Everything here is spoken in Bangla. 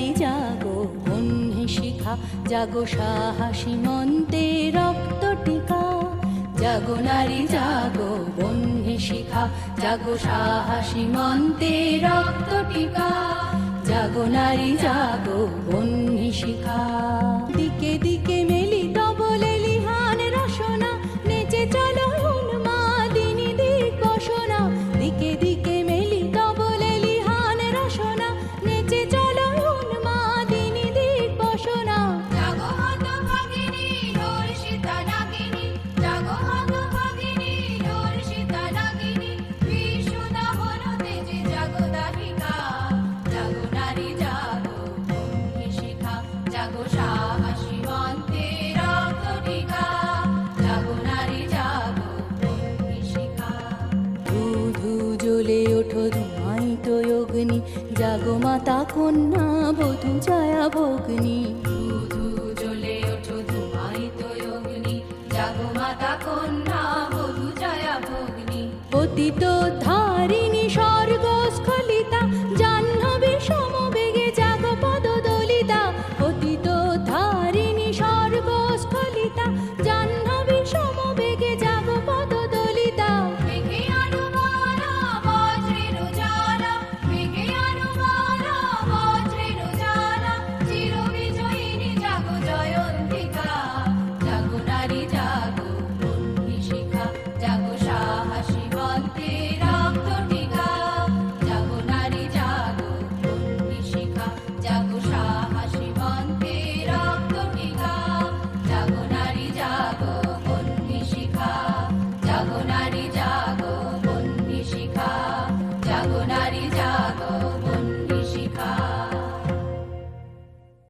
নারী জাগো বন্ধে শিখা জাগো সাহসী মন্তে রক্ত টিকা। জাগো নারী জাগো বন্ধে শিখা জাগো সাহসী মন্তে রক্ত টিকা। জাগো নারী জাগো বন্ধে শিখা। জ্বলে জাগো মাতা কন্যা বধু ছায়া ভগ্নি। ধু জ্বলে ওঠো ধুমায়িত অগ্নি। জাগো মাতা কন্যা বধু ভগ্নি। পতিত ধা